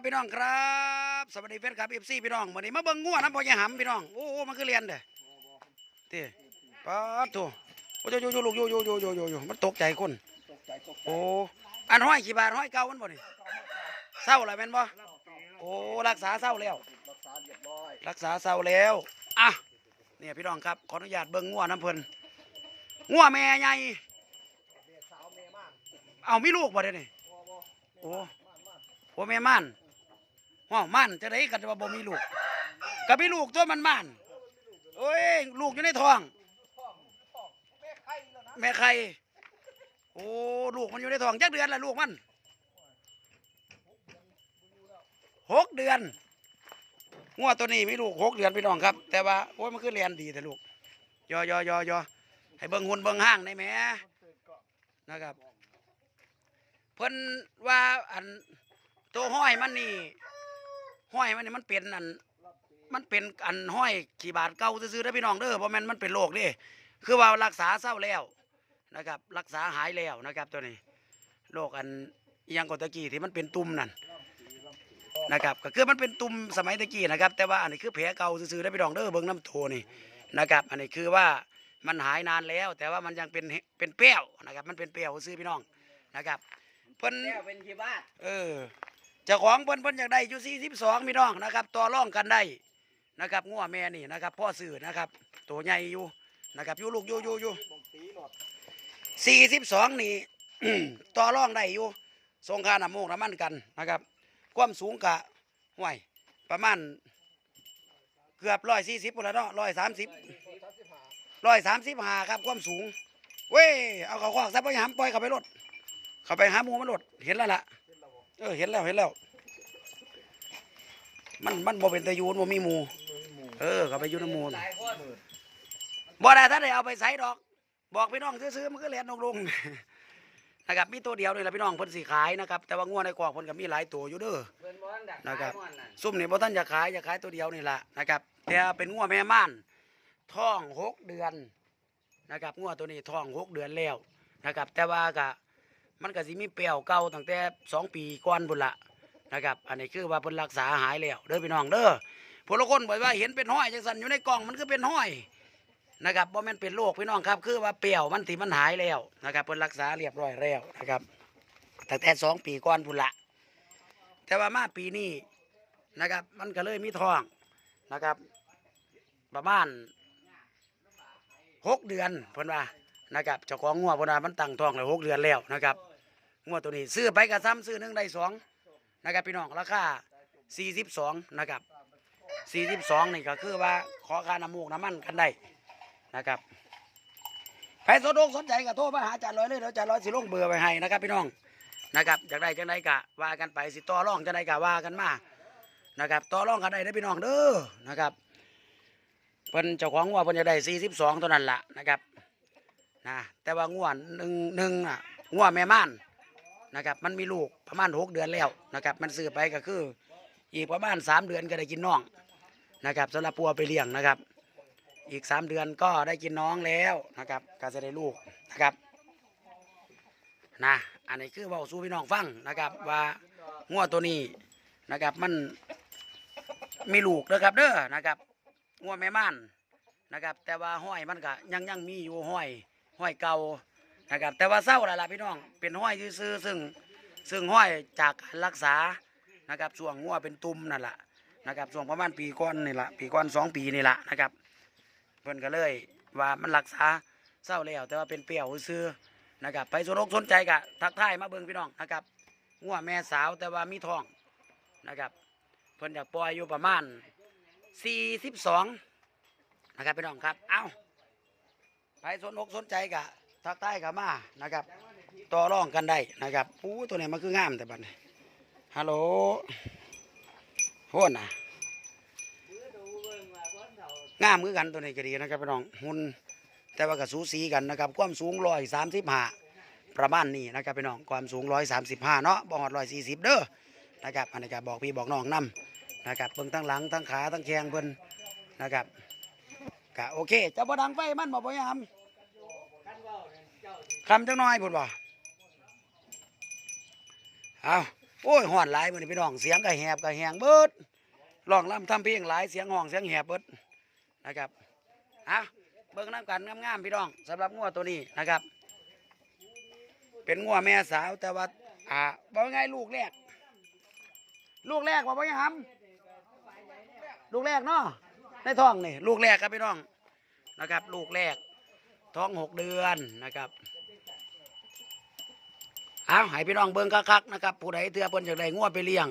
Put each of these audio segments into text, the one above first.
ครับพี่น้องครับ สวัสดีแฟนคลับเอฟซีพี่น้องวันนี้มาเบิ่งงัวน้ำพอยาหำพี่น้องโอ้โหมันคือเรียนเด้อเต้ป๊าดโถโอ้ยโยโยลูกโยโยโยโยโยโยมันตกใจคนโอ้อันห้อยกี่บาทห้อยเก่ามันบ่นี่เศร้าแล้วแม่นบ่โอ้รักษาเศร้าแล้ว รักษาเศร้าแล้วอะเนี่ยพี่น้องครับขออนุญาตเบิ่งงัวน้ำเพลินงัวแม่ใหญ่เมียสาวเมียม่านเอามีลูกบ่เด้นี่บ่บ่โอ้โอ้แม่ม่าน ว้าวม่านจะได้กันว่าบ่มีลูกก็มีลูกตัวมันม่านโอ้ยลูกอยู่ในท้องแม่ไข่แม่ไข่โอ้ลูกมันอยู่ในท้องจักเดือนละลูกมันหกเดือนงัวตัวนี้มีลูกหกเดือนพี่น้องครับ แต่ว่าโอ้ยมันคือเรียนดีแต่ลูกยอยอยอยอให้เบิ่งหุ่นเบิ่งห้างได้ไหมตื่นก่อนนะครับ เพิ่นว่าอันตัวห้อยมันนี่ ห้อยมันนี่มันเป็นอันรับปีมันเป็นอันห้อยขี่บาทเก่าซื้อๆได้อพี่น้องเด้อเพราะมันมันเป็นโรคเด้คือว่ารักษาเศร้าแล้วนะครับ รักษาหายแล้วนะครับ ตัวนี้โรคอันอิหยังกตะกี้ที่มันเป็นตุ่มนั่นรับปีรับปีนะครับก็คือมันเป็นตุ่มสมัยตะกี้นะครับ แต่ว่าอันนี้คือแผลเก่าซื้อๆได้อพี่น้องเด้อเบิ่งน้ำโทนี่นะครับ อันนี้คือว่ามันหายนานแล้ว แต่ว่ามันยังเป็นเป็นเปรี้ยวนะครับ มันเป็นเปรี้ยวซื้อพี่น้องนะครับเพิ่นแก้วเป็นขี้บ้านเออ เจ้าของเพิ่นเพิ่นอยากได้อยู่สี่สิบสองพี่น้องนะครับต่อรองกันได้นะครับงัวแม่นี่นะครับพ่อซื้อนะครับตัวใหญ่อยู่นะครับอยู่ลูกอยู่อยู่อยู่สี่สิบสองนี่ต่อรองได้อยู่ส่งคาน้ำมูกน้ำมันกันนะครับความสูงกะห่วยประมาณเกือบร้อยสี่สิบคนละเนาะร้อยสามสิบร้อยสามสิบหาครับความสูงเว้ยเอาเขาขวากซะไปหามปล่อยเขาไปรถเขาไปหาหมูมันรถเห็นแล้วล่ะ เป็นระบบเออเห็นแล้วเห็นแล้ว มันมันบ่เป็นตะยูนบ่มีหมูมือหมู่เออเขาไปอยูนำหมูหลายคนหมื่นบ่ได้ถ้าได้เอาไปใส่ดอก บอกพี่น้องซื้อๆมันก็แล่นลงลงนะครับมีตัวเดียวนี่แหละพี่น้องเพิ่นสิขายนะครับแต่ว่างัวในกอกเพิ่นก็มีหลายตัวอยู่เด้อเพิ่นบ่ทันดักนะครับขายม่วนนั่นซุ่มนี่บ่ทันจะขายจะขายตัวเดียวนี่ล่ะนะครับแต่เป็นงัวแม่ม่านท้องหกเดือนนะครับงัวตัวนี้ท้องหกเดือนแล้วนะครับแต่ว่าก็ มันก็สิมีเปรี้ยวเก่าตั้งแต่สองปีก่อนพุ่นละนะครับ อันนี้คือว่าเพิ่นรักษาหายแล้วเด้อพี่น้องเด้อผู้ละคนบอกว่าเห็นเป็นห้อยจังสันอยู่ในกล่องมันคือเป็นห้อยนะครับบ่แม่นเป็นโรคพี่น้องครับ คือว่าเปรี้ยวมันที่มันหายแล้วนะครับเพิ่นรักษาเรียบร้อยแล้วนะครับตั้งแต่สองปีก่อนพุ่นละแต่ว่ามาปีนี้นะครับ มันก็เลยมีทองนะครับ ประมาณหกเดือนเพิ่นว่านะครับเจ้าของงัวเพิ่นว่ามันตั้งทองเลยหกเดือนแล้วนะครับ งัวตัวนี้ ซื้อไปกระซ้ำซื้อหนึ่งได้สองนะครับพี่น้องราคาสี่สิบสองนะครับสี่สิบสองนี่ก็คือว่าขอค่าน้ำมูกน้ำมันกันได้นะครับใครสนอกสนใจก็โทรมาหาอาจารย์ร้อยเลยเดี๋ยวอาจารย์ร้อยสิลงเบอร์ไว้ให้นะครับ พี่น้องนะครับอยากได้จังไดกะว่ากันไปสิต่อรองจังไดกะว่ากันมานะครับต่อรองกันได้ได้พี่น้องเด้อนะครับเพิ่นเจ้าของงัวเพิ่นจะได้สี่สิบสองตัวนั้นละนะครับนะแต่ว่างัวหนึ่งหนึ่งอะงัวแม่ม่าน นะครับ มันมีลูกประมาณหกเดือนแล้วนะครับ มันซื้อไปก็คือ อีกประมาณสามเดือนก็ได้กินน้องนะครับสำหรับปัวไปเลี้ยงนะครับ อีกสามเดือนก็ได้กินน้องแล้วนะครับก็จะได้ลูกนะครับนะอันนี้คือเบาสู่พี่น้องฟังนะครับว่างัวตัวนี้นะครับมันมีลูกนะครับเด้อนะครับงัวแม่ม่านนะครับ แต่ว่าห้อยมันก็ยังยังมีอยู่ห้อยห้อยเก่า นะครับแต่ว่าเศร้าแล้วล่ะพี่น้องเป็นห้อยซื่อซึ่งซึ่งห้อยจากการรักษานะครับช่วงงัวเป็นตุ่มนั่นแหละนะครับช่วงประมาณปีก่อนนี่แหละปีก่อนสองปีนี่แหละนะครับเพิ่นก็เลยว่ามันรักษาเศร้าแล้วแต่ว่าเป็นเปรี้ยวซื่อนะครับไปสนอกสนใจกะทักทายมาเบิ่งพี่น้องนะครับงัวแม่สาวแต่ว่ามีท้องนะครับเพิ่นอยากปล่อยอยู่ประมาณ42นะครับพี่น้องครับ เอ้าใครสนอกสนใจกะ ทักใต้กับมานะครับ ต่อรองกันได้นะครับอู้ตัวนี้มันคืองามแต่บัดนี้ฮัลโหลโหนน่ะงามคือกันตัวนี้ก็ดีนะครับพี่น้องหุ่นแต่ว่าก็สูสีกันนะครับความสูงร้อยสามสิบห้าประมาณนี้นะครับพี่น้องความสูงร้อยสามสิบห้าเนาะบ่ฮอดร้อยสี่สิบเด้อนะครับอันนี้ก็บอกพี่บอกน้องนํนะครับเบิ่งทั้งหลังทั้งขาทั้งแข้งเพิ่นนะครับก็โอเคจ้าบ่ดังไฟมันบ่บ่ยาม คำจังน้อยพุ่นบ่เอาโอ้ยห่อนหลายมือนี้พี่น้องเสียงก็แหบก็แหงเบิดร้องรำทำเพลงหลายเสียงห้องเสียงแหบเบิดนะครับอะเบิ่งน้ำกันงามๆพี่น้องสำหรับงัวตัวนี้นะครับ เป็นงัวแม่สาวแต่ว่าอ่าบอกไงลูกแรก ลูกแรกบอกว่ายังหำลูกแรกเนาะในท้องนี่ลูกแรกครับพี่น้องนะครับ ลูกแรก ท้องหกเดือนนะครับเอาให้พี่น้องเบิ่งคักๆนะครับผู้ใดเถื่อเพิ่นอยากได้งัวไปเลี้ยง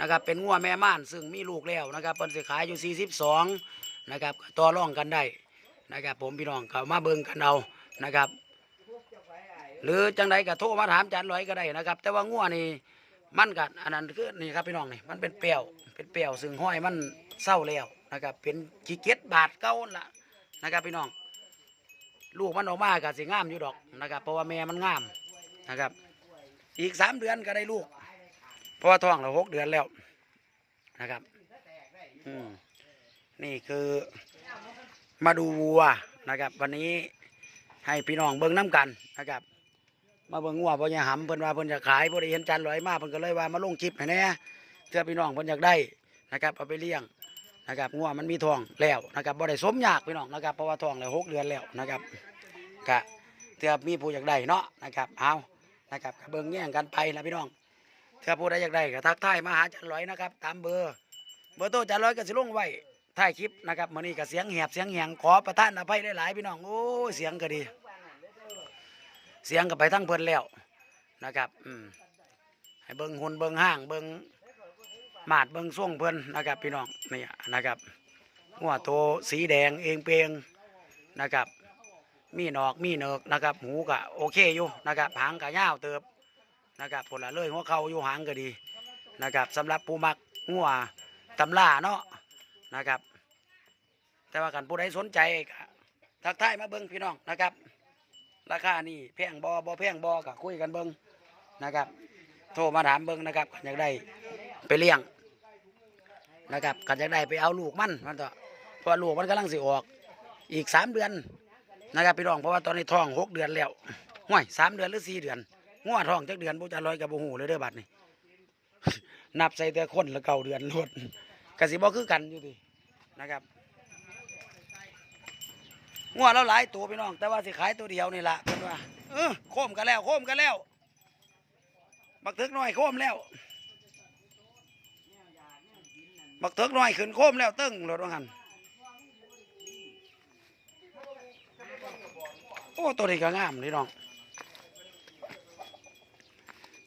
นะครับเป็นงัวแม่ม่านซึ่งมีลูกแล้วนะครับเพิ่นสิขายอยู่42นะครับต่อรองกันได้นะครับ ผมพี่น้องเข้ามาเบิ่งกันเอานะครับ หรือจังใดก็โทรมาถามจานลอยก็ได้นะครับ แต่ว่างัวนี่มันกัอันนั้นคือนี่ครับพี่น้องนี่มันเป็นเปียวเป็นเปียวซึ่งห้อยมันเศร้าแล้วนะครับ เป็นขี้เกียจบาดเก่าละนะครับพี่น้อง ลูกมันออกมาก็สิงามอยู่ดอกนะครับ เพราะว่าแม่มันงามนะครับ อีกสามเดือนก็ได้ลูก เพราะว่าท้องเราหกเดือนแล้วนะครับ อืมนี่คือมาดูวัวนะครับ วันนี้ให้พี่น้องเบิ่งน้ำกันนะครับ มาเบิ่งวัวเพิ่นจะหำเพิ่นว่าเพิ่นจะขายเพิ่นได้เห็นจานลอยมาเพิ่นก็เลยว่ามาลงคลิปให้แน่เพื่อพี่น้องเพิ่นอยากได้นะครับเอาไปเลี้ยง นะครับงัวมันมีทองแล้วนะครับบ่ได้สมยากพี่น้องนะครับเพราะว่าทองแล้วหกเดือนแล้วนะครับกะเพื่อมีผู้อยากได้เนาะนะครับเอานะครับเบิ่งแย่งกันไปนะพี่น้องเพื่อผู้ใดอยากได้ก็ทักทายมาหาจานลอยนะครับ ตามเบอร์ เบอร์โทรจานลอยก็สิลงไว้ท้ายคลิปนะครับมื้อนี้ก็เสียงแหบเสียงแหงขอประทานอภัยหลายๆพี่น้องโอ้เสียงก็ดี เสียงก็ไปทั้งเพิ่นแล้วนะครับอืมให้เบิ่งหุ่นเบิ่งห้างเบิ่ง มาดเบิงส่วงเพิ่นนะครับพี่น้องนี่นะครับหัวโตสีแดงเองเปงนะครับ มีหนอกมีเนิกนะครับ หูก็โอเคอยู่นะครับหางก็ยาวเติบนะครับผลละเลยหัวเข่าอยู่หางก็ดีนะครับสำหรับผู้มักงัวตำล่าเนาะนะครับ แต่ว่ากันผู้ใดสนใจทักทายมาเบิ่งพี่น้องนะครับ ราคานี่แพงบอบอแพงบอกะคุยกันเบิงนะครับ โทรมาถามเบิงนะครับกันอยากได้ไปเลี้ยง นะครับกันอยากได้ไปเอาลูกมันมันต่อเพราะลูกมันกำลังสิออก อีกสามเดือนนะครับพี่น้องเพราะว่าตอนนี้ท้องหกเดือนแล้วห่วยสามเดือนหรือสี่เดือนง้อท้องจักเดือนบุจะลอยกับบูหูเลยเด้อบัดนี่นับใส่แต่คนละเก่าเดือนรวดกสิบอคือกันอยู่ดินะครับงัวเราหลายตัวพี่น้อง แต่ว่าสิขายตัวเดียวนี่ละเพิ่นว่าเออโค้มกันแล้วโค้มกันแล้วบักเถิกน้อยโค้มแล้ว บักเถิกน้อยขึ้นโค้มแล้วตึ้งรถว่าหันโอ้ตัวนี้ก็งามพี่น้อง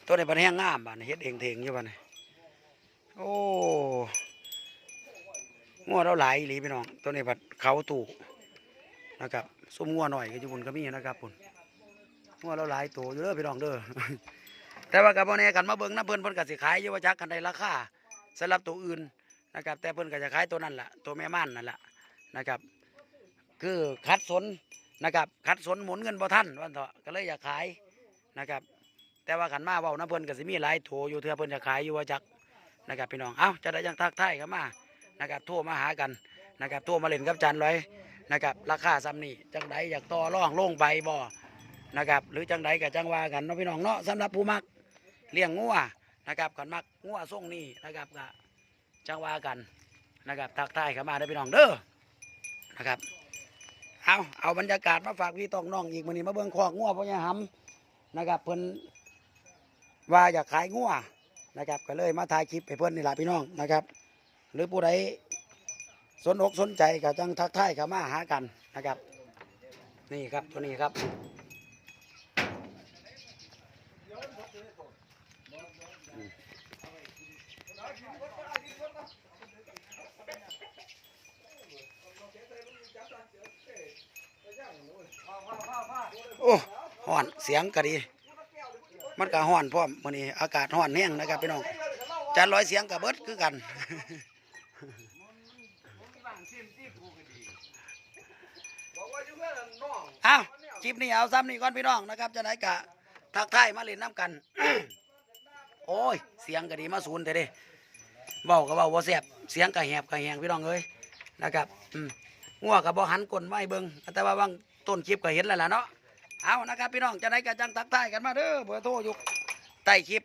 ตัวนี้เป็นแห้งงามบ้านเฮ็ดเองเทงอยู่บ้านโอ้งัวเราหลายหลีพี่น้อง ตัวนี้บัดเขาตู่นะครับส้มงัวหน่อยก็อยู่บนก็มีนะครับพุ่นงัวเราหลายตัวอยู่เด้อพี่น้องเด้อแต่ว่ากับพ่อแน่กันมาเบิ่งนะเพิ่นเพิ่นก็สิขายอยู่ว่าจักกันได้ราคาสำหรับตัวอื่น นะครับ แต่เพิ่นก็จะขายตัวนั้นละตัวแม่ม่านนั่นละนะครับ คือคัดสนนะครับคัดสนหมุนเงินบ่ทันว่าเถอะก็เลยอยากขายนะครับ แต่ว่าขันมาเว้านะเพิ่นก็สิมีหลายโถอยู่เทื่อเพิ่นจะขายอยู่ว่าจักนะครับพี่น้องเอ้าจะได้ยังทักทายเข้ามานะครับโทรมาหากันนะครับโทรมาเล่นกับจานร้อยนะครับราคาซ้ำนี่จังใดอยากต่อร่องลงไปบ่นะครับหรือจังใดกับจังว่ากันเนาะพี่น้องเนาะสำหรับผู้มักเลี้ยงงัวนะครับกันมักงัวส่งนี่นะครับก็ จังว่ากันนะครับทักทายเข้ามาได้พี่น้องเด้อนะครับเอาเอาบรรยากาศมาฝากพี่ต้องน้องอีกมื้อนี้มาเบิ่งคอกงัวพ่อใหญ่หำนะครับเพิ่นว่าอยากขายงัวนะครับก็เลยมาถ่ายคลิปให้เพิ่นนี่แหละพี่น้องนะครับ หรือผู้ใดสนอกสนใจก็จังทักทายเข้ามาหากันนะครับ นี่ครับตัวนี้ครับอืมโอ้ ห่อนเสียงก็ดี มันก็ห่อนพร้อมมื้อนี้ อากาศห่อนแห้งนะครับพี่น้องจานร้อยเสียงกับเบิดคือกันบอกว่าอยู่เอาคลิปนี้เอาซ้ำนี่ก่อนพี่น้องนะครับจะได้กะทักทายมาเล่นน้ำกัน โอ้ย เสียงก็ดีมาศูนย์แต่เด้เบาก็เบาบ่าแซ่บเสียงก็แหบก็แหงพี่น้องเอ้ยนะครับ อืมงัวก็บ่หันกลนไม่เบิ่งแต่ว่าบางต้นคลิปก็เห็นแล้วล่ะเนาะ เอานะครับพี่น้องจะไหนกันจังทักทายกันมาเด้อเบอร์โทรอยู่ใต้คลิป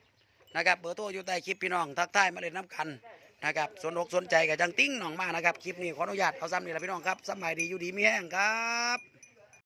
นะครับเบอร์โทรอยู่ใต้คลิปพี่น้องทักทายมาเล่นน้ำกันนะครับสนอกสนใจกับจังติ้งหนองมากนะครับคลิปนี้ขออนุญาตเอาซ้ำนี่ละพี่น้องครับสมัยดีอยู่ดีมีแห้งครับ